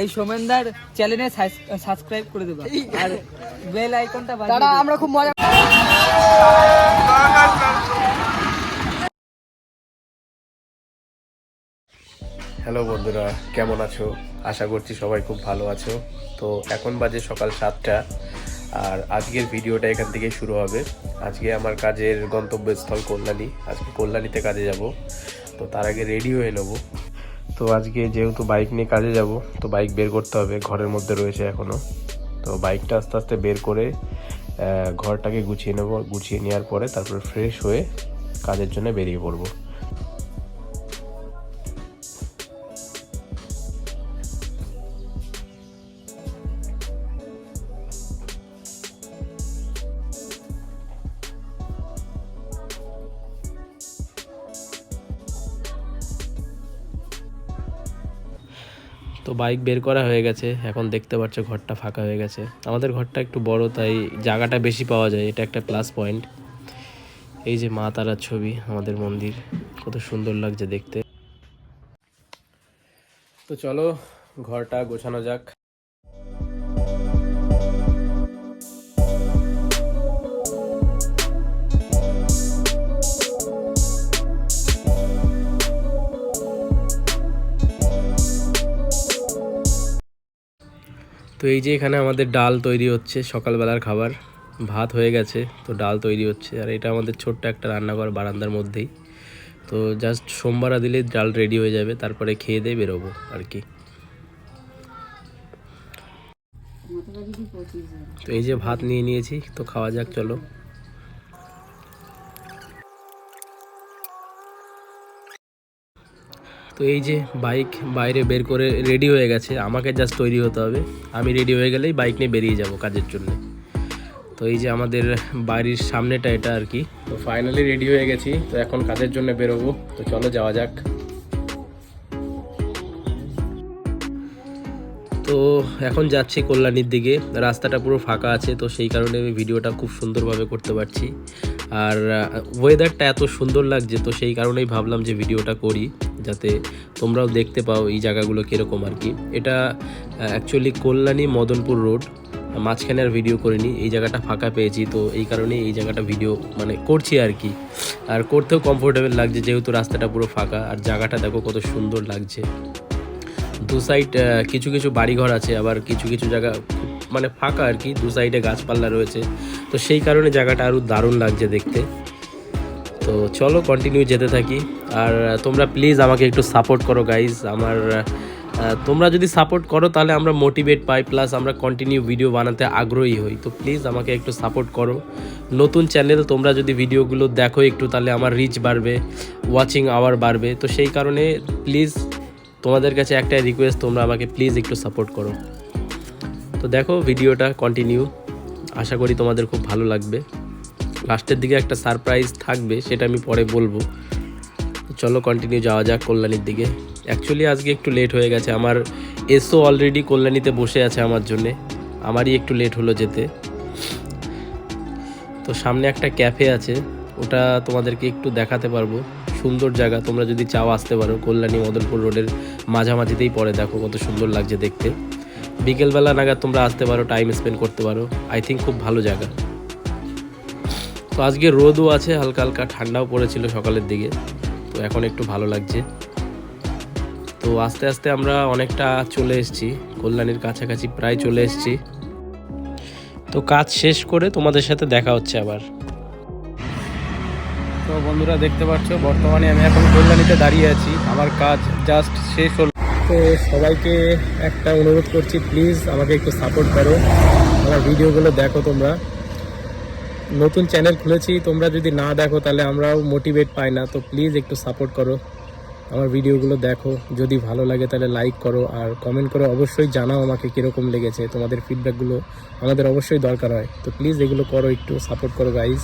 এই সোমেনদার চ্যানেলে সাবস্ক্রাইব করে দেবা। আর বেল আইকনটা বাজিয়ে দাদা আমরা খুব মজা হ্যালো বন্ধুরা কেমন আছো? আশা করছি সবাই খুব ভালো আছো। তো এখন বাজে সকাল সাতটা আর আজকের ভিডিওটা এখান থেকেই শুরু হবে। আজকে আমার কাজের গন্তব্যস্থল কল্যাণী। আজকে কল্যাণীতে কাজে যাব। তো তার আগে রেডি হয়ে নেব। তো আজকে যেহেতু বাইক নিয়ে কাজে যাব, তো বাইক বের করতে হবে, ঘরের মধ্যে রয়েছে এখনও তো বাইকটা আস্তে আস্তে বের করে ঘরটাকে গুছিয়ে নেব, গুছিয়ে নেওয়ার পরে তারপরে ফ্রেশ হয়ে কাজের জন্য বেরিয়ে পড়ব। তো বাইক বের করা হয়ে গেছে। এখন দেখতে পাচ্ছ ঘরটা ফাঁকা হয়ে গেছে। আমাদের ঘরটা একটু বড়, তাই জায়গাটা বেশি পাওয়া যায়। এটা একটা প্লাস পয়েন্ট এই যে মা তারার ছবি, আমাদের মন্দির। কত সুন্দর লাগছে দেখতে। তো চলো, ঘরটা গোছানো যাক। তো এই যে এখানে আমাদের ডাল তৈরি হচ্ছে, সকালবেলার খাবার। ভাত হয়ে গেছে, তো ডাল তৈরি হচ্ছে। আর এটা আমাদের ছোট্ট একটা রান্নাঘর বারান্দার মধ্যেই। তো জাস্ট সোমবার দিলেই ডাল রেডি হয়ে যাবে, তারপরে খেয়ে দিয়ে বেরোবো আর কি। তো এই যে ভাত নিয়ে নিয়েছি, তো খাওয়া যাক, চলো। তো এই যে বাইক বাইরে বের করে রেডি হয়ে গেছে, আমাকে জাস্ট তৈরি হতে হবে। আমি রেডি হয়ে গেলেই বাইক নিয়ে বেরিয়ে যাব কাজের জন্য। তো এই যে আমাদের বাড়ির সামনেটা এটা আর কি। তো ফাইনালি রেডি হয়ে গেছি, তো এখন কাজের জন্য বেরোবো। তো চলো যাওয়া যাক। তো এখন যাচ্ছি কল্যাণীর দিকে, রাস্তাটা পুরো ফাঁকা আছে, তো সেই কারণে আমি ভিডিওটা খুব সুন্দরভাবে করতে পারছি। আর ওয়েদারটা এত সুন্দর লাগছে, তো সেই কারণেই ভাবলাম যে ভিডিওটা করি, যাতে তোমরাও দেখতে পাও এই জায়গাগুলো কীরকম আর কি। এটা অ্যাকচুয়ালি কল্যাণী মদনপুর রোড মাঝখানে আর ভিডিও করিনি, এই জায়গাটা ফাঁকা পেয়েছি, তো এই কারণেই এই জায়গাটা ভিডিও মানে করছি আর কি। আর করতেও কমফোর্টেবল লাগছে, যেহেতু রাস্তাটা পুরো ফাঁকা, আর জায়গাটা দেখো কত সুন্দর লাগছে। দু সাইড কিছু কিছু বাড়িঘর আছে, আবার কিছু কিছু জায়গা খুব মানে ফাঁকা আর কি, দু সাইডে গাছপালা রয়েছে। তো সেই কারণে জায়গাটা আরও দারুণ লাগছে দেখতে। তো চলো কন্টিনিউ যেতে থাকি। আর তোমরা প্লিজ আমাকে একটু সাপোর্ট করো গাইজ আমার তোমরা যদি সাপোর্ট করো তাহলে আমরা মোটিভেট পাই প্লাস আমরা কন্টিনিউ ভিডিও বানাতে আগ্রহী হই। তো প্লিজ আমাকে একটু সাপোর্ট করো। নতুন চ্যানেল তোমরা যদি ভিডিওগুলো দেখো একটু, তাহলে আমার রিচ বাড়বে ওয়াচিং আওয়ার বাড়বে। তো সেই কারণে প্লিজ তোমাদের কাছে একটা রিকোয়েস্ট তোমরা আমাকে প্লিজ একটু সাপোর্ট করো। তো দেখো, ভিডিওটা কন্টিনিউ আশা করি তোমাদের খুব ভালো লাগবে। লাস্টের দিকে একটা সারপ্রাইজ থাকবে, সেটা আমি পরে বলব। চলো কন্টিনিউ যাওয়া যাক কল্যাণীর দিকে। অ্যাকচুয়ালি আজকে একটু লেট হয়ে গেছে। আমার এসও অলরেডি কল্যাণীতে বসে আছে আমার জন্যে। আমারই একটু লেট হলো যেতে। তো সামনে একটা ক্যাফে আছে। ওটা তোমাদেরকে একটু দেখাতে পারব। সুন্দর জায়গা। তোমরা যদি চাও আসতে পারো। কল্যাণী মদনপুর রোডের মাঝামাঝিতেই পরে দেখো কত সুন্দর লাগছে দেখতে। বিকেলবেলা নাগাদ তোমরা আসতে পারো টাইম স্পেন্ড করতে পারো। আই থিঙ্ক খুব ভালো জায়গা। তো আজকে রোদও আছে, হালকা হালকা ঠান্ডাও পড়েছিল সকালের দিকে। তো এখন একটু ভালো লাগছে। তো আস্তে আস্তে আমরা অনেকটা চলে এসেছি। কল্যাণীর কাছাকাছি প্রায় চলে এসেছি। তো কাজ শেষ করে তোমাদের সাথে দেখা হচ্ছে আবার। তো বন্ধুরা দেখতে পাচ্ছ, বর্তমানে আমি এখন কল্যাণীতে দাঁড়িয়ে আছি। আমার কাজ জাস্ট শেষ হলো। তো সবাইকে একটা অনুরোধ করছি প্লিজ আমাকে একটু সাপোর্ট করো। আমার ভিডিওগুলো দেখো তোমরা। নতুন চ্যানেল খুলেছি, তোমরা যদি না দেখো তাহলে আমরাও মোটিভেট পাই না। তো প্লিজ একটু সাপোর্ট করো। আমার ভিডিওগুলো দেখো। যদি ভালো লাগে তাহলে লাইক করো আর কমেন্ট করো। অবশ্যই জানাও আমাকে কীরকম লেগেছে, তোমাদের ফিডব্যাকগুলো আমাদের অবশ্যই দরকার হয়। তো প্লিজ এগুলো করো, একটু সাপোর্ট করো গাইজ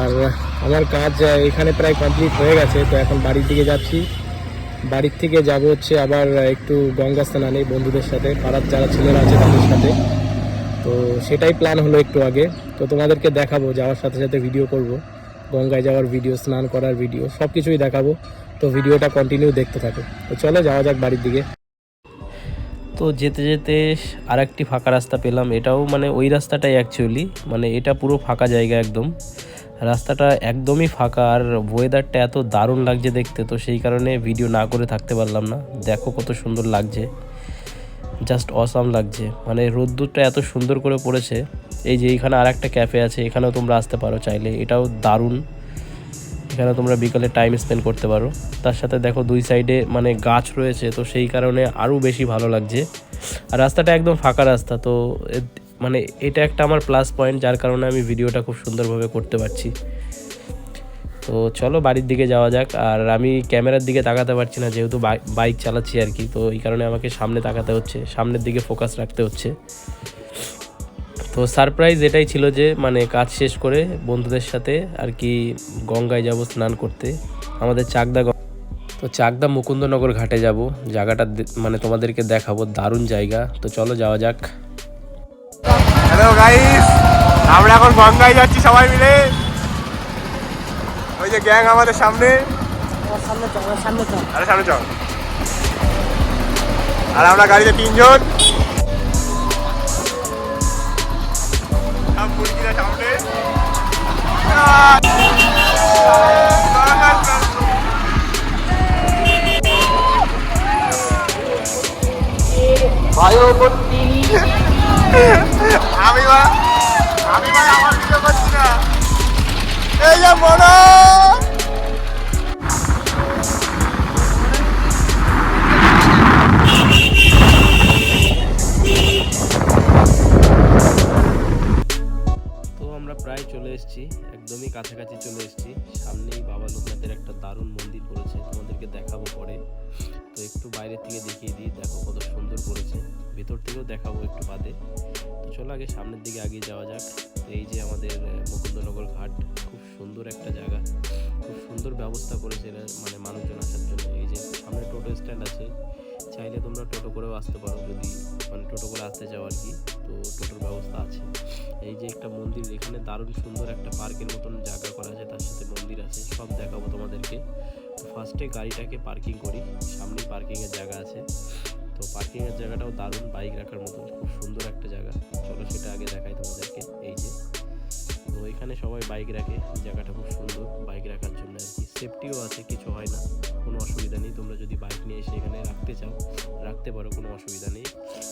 আর আমার কাজ এখানে প্রায় কমপ্লিট হয়ে গেছে। তো এখন বাড়ির দিকে যাচ্ছি। বাড়ির থেকে যাব হচ্ছে আবার একটু গঙ্গা স্নানে বন্ধুদের সাথে, পাড়ার যারা ছেলেরা আছে তাদের সাথে। তো সেটাই প্ল্যান হলো একটু আগে। তো তোমাদেরকে দেখাবো, যাওয়ার সাথে সাথে ভিডিও করব। গঙ্গায় যাওয়ার ভিডিও স্নান করার ভিডিও সব কিছুই দেখাবো। তো ভিডিওটা কন্টিনিউ দেখতে থাকো। তো চলো যাওয়া যাক বাড়ির দিকে। তো যেতে যেতে আর একটি ফাঁকা রাস্তা পেলাম। এটাও মানে ওই রাস্তাটাই অ্যাকচুয়ালি মানে এটা পুরো ফাঁকা জায়গা একদম। রাস্তাটা একদমই ফাঁকা আর ওয়েদারটা এত দারুণ লাগছে দেখতে, তো সেই কারণে ভিডিও না করে থাকতে পারলাম না। দেখো কত সুন্দর লাগছে। জাস্ট অসাম লাগছে। মানে রোদ্দুরটা এত সুন্দর করে পড়েছে। এই যে এইখানে আর একটা ক্যাফে আছে, এখানেও তোমরা আসতে পারো চাইলে। এটাও দারুণ। এখানে তোমরা বিকালে টাইম স্পেন্ড করতে পারো। তার সাথে দেখো দুই সাইডে মানে গাছ রয়েছে, তো সেই কারণে আরও বেশি ভালো লাগছে। আর রাস্তাটা একদম ফাঁকা রাস্তা, তো মানে এটা একটা আমার প্লাস পয়েন্ট যার কারণে আমি ভিডিওটা খুব সুন্দরভাবে করতে পারছি। তো চলো বাড়ির দিকে যাওয়া যাক, আর আমি ক্যামেরার দিকে তাকাতে পারছি না, যেহেতু বাইক চালাচ্ছি আর কি, তো এই কারণে আমাকে সামনে তাকাতে হচ্ছে, সামনের দিকে ফোকাস রাখতে হচ্ছে। তো সারপ্রাইজ এটাই ছিল যে মানে কাজ শেষ করে বন্ধুদের সাথে আর কি গঙ্গায় যাব স্নান করতে। আমাদের চাকদা তো চাকদা মুকুন্দনগর ঘাটে যাব, জায়গাটা মানে তোমাদেরকে দেখাবো, দারুণ জায়গা। তো চলো যাওয়া যাক। হ্যালো গাইস আমরা এখন গঙ্গায় যাচ্ছি, সবাই মিলে। ওই যে গ্যাং আমাদের সামনে। আরে, সামনে চল। আর আমরা গাড়িতে তিনজন। সামনে। আহ! আমি আমি আমার ভিডিও করছি না। এই যে মনো ভেতর থেকেও দেখাবো একটু বাদে। তো চলো আগে সামনের দিকে এগিয়ে যাওয়া যাক। এই যে আমাদের মুকুন্দনগর ঘাট, খুব সুন্দর একটা জায়গা। খুব সুন্দর ব্যবস্থা করেছে মানে মানুষজন আসার জন্য। এই যে সামনে টোটো স্ট্যান্ড আছে। চাইলে তোমরা টোটো করেও আসতে পারো যদি মানে টোটো করে আসতে চাও আর কি তো টোটোর ব্যবস্থা আছে। এই যে একটা মন্দির, এখানে দারুণ সুন্দর একটা পার্কের মতন জায়গা করা আছে, তার সাথে মন্দির আছে, সব দেখাবো তোমাদেরকে। ফার্স্টে গাড়িটাকে পার্কিং করি সামনে পার্কিংয়ের জায়গা আছে। তো পার্কিংয়ের জায়গাটাও দারুণ বাইক রাখার মতো খুব সুন্দর একটা জায়গা। চলো সেটা আগে দেখাই তোমাদেরকে, এই যে। তো এখানে সবাই বাইক রাখে, জায়গাটা খুব সুন্দর বাইক রাখার জন্য আর কি। সেফটিও আছে, কিছু হয় না, কোনো অসুবিধা নেই। তোমরা যদি বাইক নিয়ে এসে এখানে রাখতে চাও, রাখতে পারো, কোনো অসুবিধা নেই।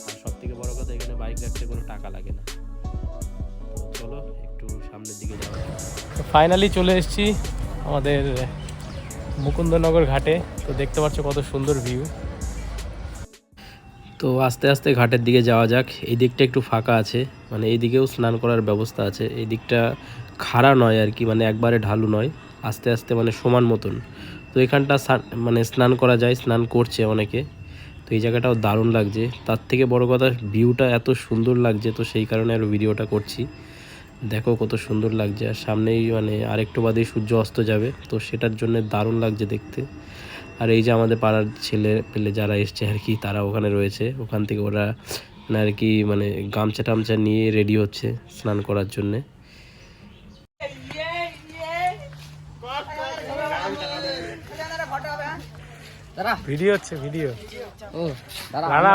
আর সব থেকে বড় কথা, এখানে বাইক রাখতে কোনো টাকা লাগে না। চলো, একটু সামনের দিকে যাওয়া ফাইনালি চলে এসেছি আমাদের মুকুন্দনগর ঘাটে। তো দেখতে পাচ্ছ কত সুন্দর ভিউ তো আস্তে আস্তে ঘাটের দিকে যাওয়া যাক। এই দিকটা একটু ফাঁকা আছে মানে এই দিকেও স্নান করার ব্যবস্থা আছে। এই দিকটা খাড়া নয় আর কি মানে একবারে ঢালু নয়, আস্তে আস্তে মানে সমান মতন। তো এখানটা মানে স্নান করা যায়, স্নান করছে অনেকে। তো এই জায়গাটাও দারুণ লাগছে। তার থেকে বড় কথা, ভিউটা এত সুন্দর লাগছে, তো সেই কারণে আর ভিডিওটা করছি। দেখো কত সুন্দর লাগছে, আর সামনেই মানে আরেকটু বাদেই সূর্য অস্ত যাবে, তো সেটার জন্য দারুণ লাগছে দেখতে। আর এই যে আমাদের পাড়ার ছেলে পেলে যারা এসছে আর কি তারা ওখানে রয়েছে। ওখান থেকে ওরা মানে আর কি মানে গামছা টামছা নিয়ে রেডি হচ্ছে স্নান করার জন্যে। ভিডিও হচ্ছে ভিডিও। ও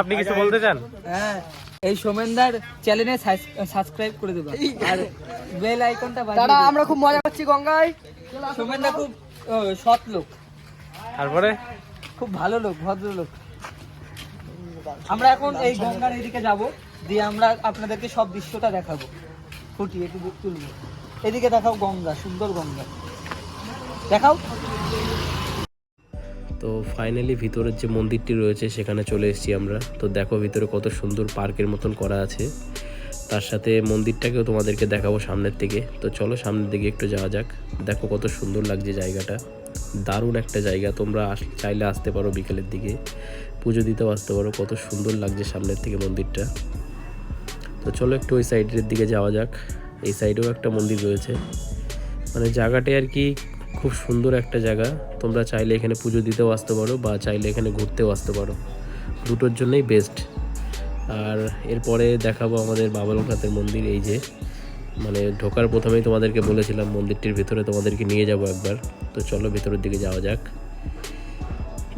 আপনি কিছু বলতে চান? হ্যাঁ এই সোমেনদার চ্যানেলে সাবস্ক্রাইব করে দেবা। আর বেল আইকনটা দাদা আমরা খুব মজা করছি গঙ্গায়। সোমেনদা খুব সৎ লোক। তারপরে? খুব ভালো লোক ভদ্রলোক। আমরা এখন এই গঙ্গার এদিকে যাব দিয়ে আমরা আপনাদেরকে সব দৃশ্যটা দেখাবো। ফুটিয়ে একটু তুলবো। এদিকে দেখাও গঙ্গা সুন্দর গঙ্গা। দেখাও। তো ফাইনালি ভিতরের যে মন্দিরটি রয়েছে সেখানে চলে এসেছি আমরা। তো দেখো ভিতরে কত সুন্দর পার্কের মতন করা আছে। তার সাথে মন্দিরটাকেও তোমাদেরকে দেখাবো সামনের থেকে তো চলো সামনের দিকে একটু যাওয়া যাক। দেখো কত সুন্দর লাগছে জায়গাটা। দারুণ একটা জায়গা। তোমরা চাইলে আসতে পারো বিকেলের দিকে। পুজো দিতেও আসতে পারো। কত সুন্দর লাগছে সামনের থেকে মন্দিরটা। তো চলো একটু ওই সাইডের দিকে যাওয়া যাক। এই সাইডেও একটা মন্দির রয়েছে। মানে জায়গাটা আর কি খুব সুন্দর একটা জায়গা। তোমরা চাইলে এখানে পুজো দিতেও আসতে পারো বা চাইলে এখানে ঘুরতেও আসতে পারো। দুটোর জন্যই বেস্ট আর এরপরে দেখাবো আমাদের বাবা লোকনাথের মন্দির, এই যে। মানে ঢোকার প্রথমেই তোমাদেরকে বলেছিলাম মন্দিরটির ভিতরে তোমাদেরকে নিয়ে যাব একবার। তো চলো ভিতরের দিকে যাওয়া যাক।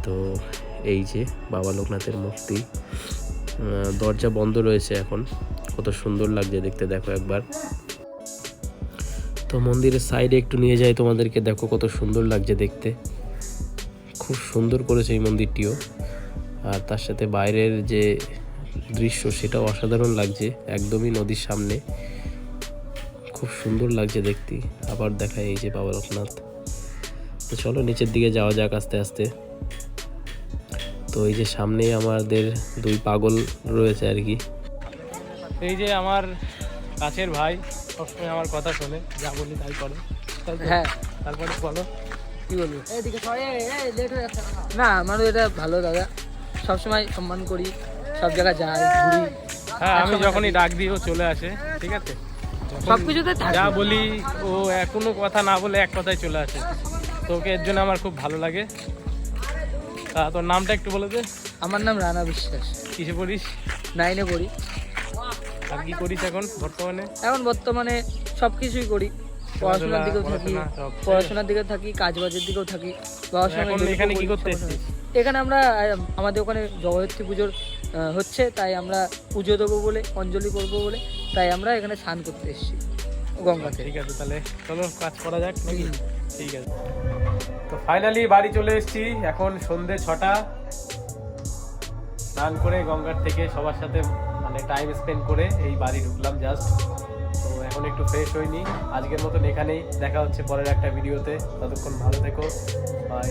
তো এই যে বাবা লোকনাথের মূর্তি। দরজা বন্ধ রয়েছে এখন। কত সুন্দর লাগছে দেখতে, দেখো একবার। তো মন্দিরের সাইডে একটু নিয়ে যাই তোমাদেরকে, দেখো কত সুন্দর লাগছে দেখতে। খুব সুন্দর করেছে এই মন্দিরটিও। আর তার সাথে বাইরের যে দৃশ্য, সেটাও অসাধারণ লাগছে। একদমই নদীর সামনে। খুব সুন্দর লাগছে দেখতে। আবার দেখায় এই যে বাবা লোকনাথ তো চলো নিচের দিকে যাওয়া যাক আস্তে আস্তে। তো এই যে সামনেই আমাদের দুই পাগল রয়েছে আর কি। এই যে আমার কাছের ভাই সবসময় আমার কথা শোনে যা বলি তাই করে। হ্যাঁ। তারপরে বলো। কি বলব? না আমারও এটা ভালো দাদা। সবসময় সম্মান করি সব জায়গায় যাই ঘুরি। হ্যাঁ আমি যখনই ডাক দিই ও চলে আসে ঠিক আছে? সবকিছুতে যা বলি ও কোনো কথা না বলে এক কথায় চলে আসে। তো ওকে এর জন্য আমার খুব ভালো লাগে। তা তোর নামটা একটু বলে দে। আমার নাম রানা বিশ্বাস। কিসে পড়িস? নাইনে পড়ি। আর কি করিস এখন বর্তমানে? এখন বর্তমানে সব কিছুই করি পড়াশোনার দিকেও থাকি পড়াশোনার দিকেও থাকি কাজ বাজের দিকেও থাকি। এখন কি করতে? এখানে আমরা আমাদের ওখানে জগদ্ধাত্রী পুজোর হচ্ছে তাই আমরা পুজো দেবো বলে অঞ্জলি করব বলে। তাই আমরা এখানে স্নান করতে এসেছি গঙ্গাতে। ঠিক আছে, তাহলে চলো, কাজ করা যাক নাকি? ঠিক আছে। তো ফাইনালি বাড়ি চলে এসেছি। এখন সন্ধে ছটা। স্নান করে গঙ্গার থেকে সবার সাথে মানে টাইম স্পেন্ড করে এই বাড়ি ঢুকলাম জাস্ট তো এখন একটু ফ্রেশ হইনি। আজকের মতন এখানেই। দেখা হচ্ছে পরের একটা ভিডিওতে ততক্ষণ ভালো থেকো। বাই